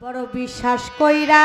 বড় বিশ্বাস কইরা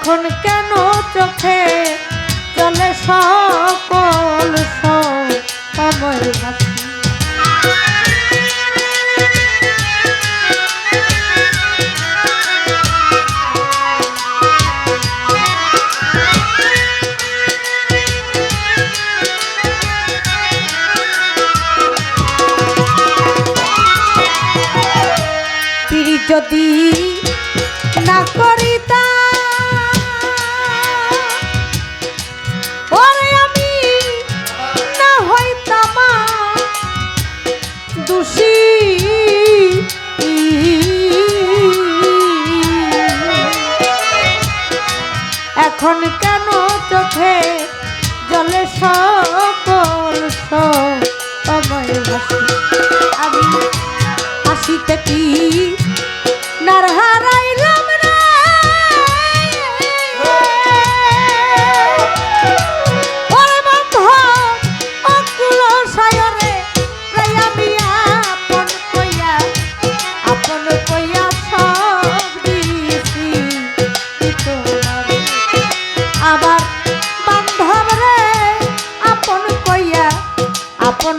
এখন কেন চোখে চলে সকল যদি না কর এখন কেন চোখে জলে সকল সময় আসিতে আমি হাসিতে কি নারহারাই আপন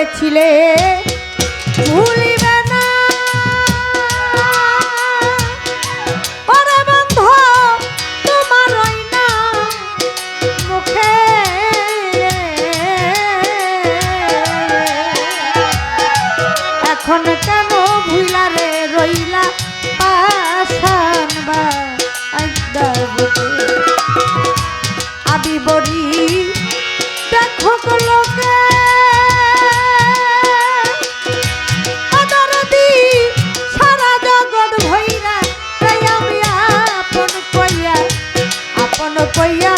করেছিলে। ভুলিবে না। এখন কেন ভুইলা রইলা? apoiar.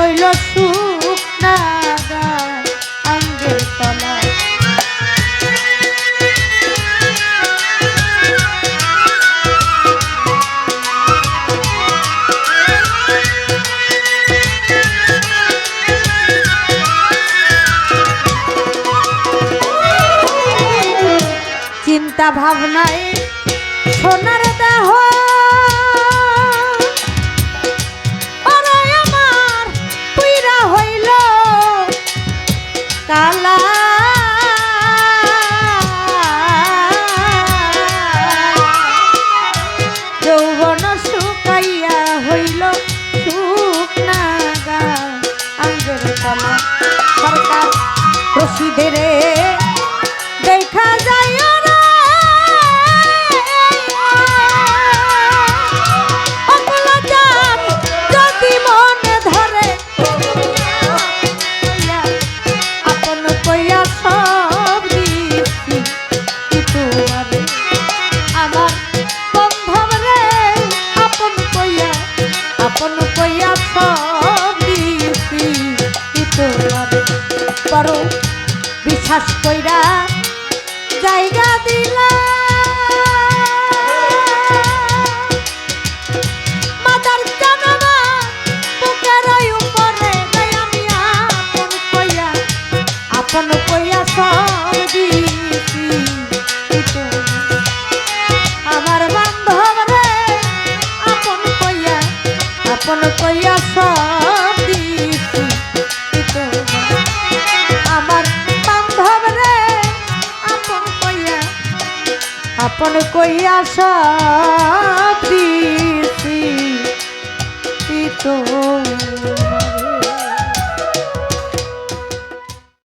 হইল সুখ না আঙ্গের তলা। চিন্তা ভাবনায় সোনার দেহ কালা আপন কইয়া সব দিছি। আমার বান্ধব রে আপন কইয়া আপন কইয়া সব দিছি। তো